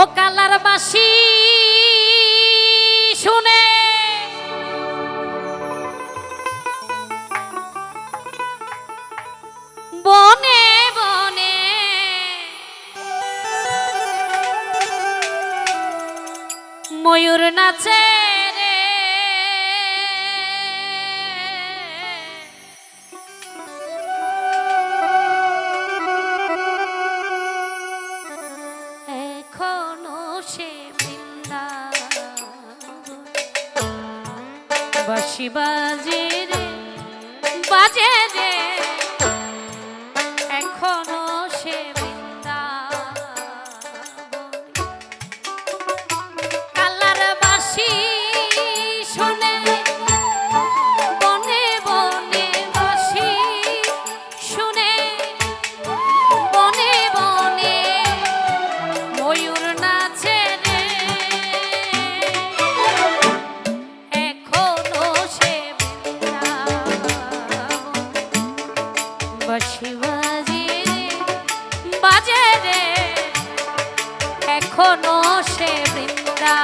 ও colour বাসি শুনে। বনে বনে। ময়ূর নাচে বাজে সে বৃন্দা।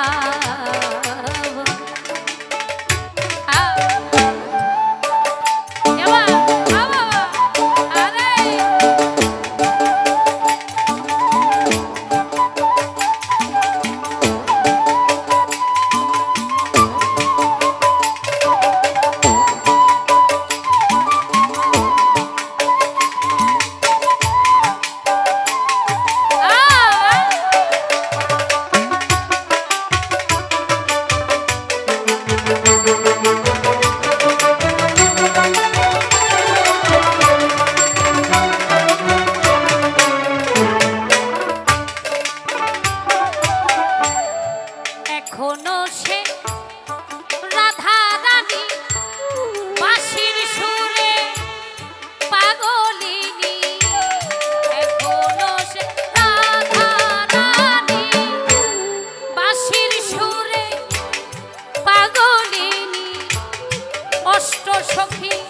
সখী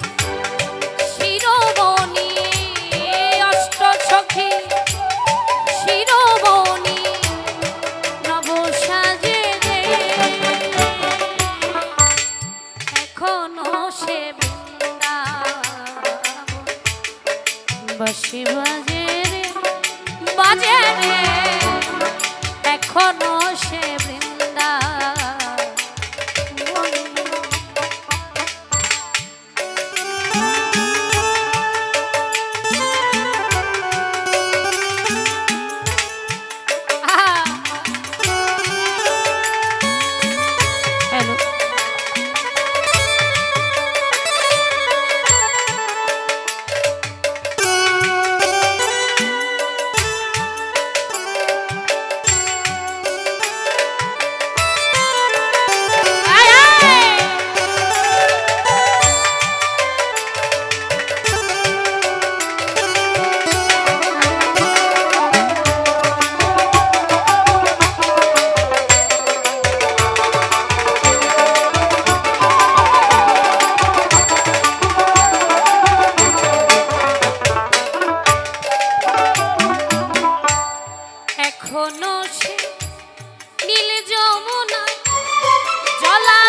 মানসে নীল যমুনা জলা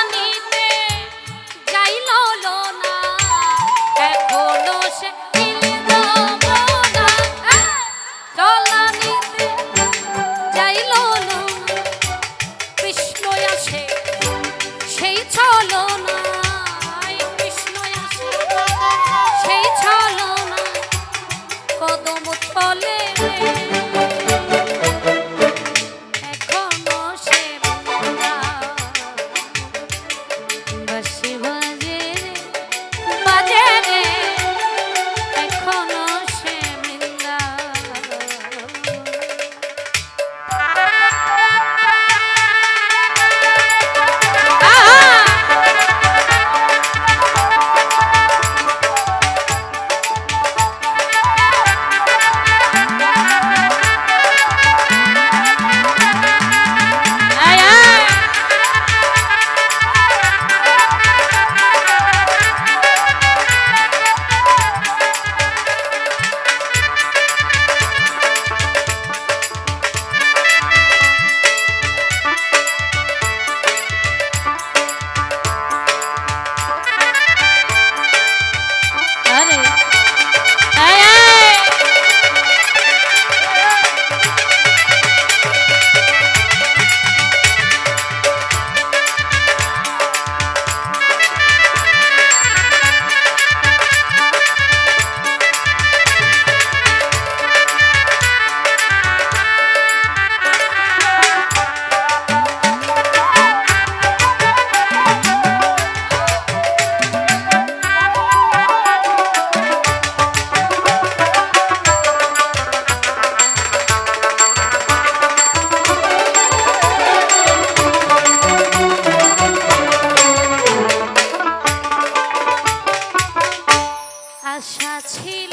আশা ছিল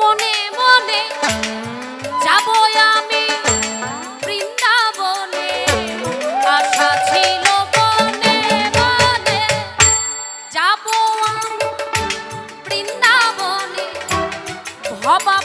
মনে মনে যাব আমি বৃন্দাবনে। আশা ছিল মনে মনে যাব বৃন্দাবনে। ভবা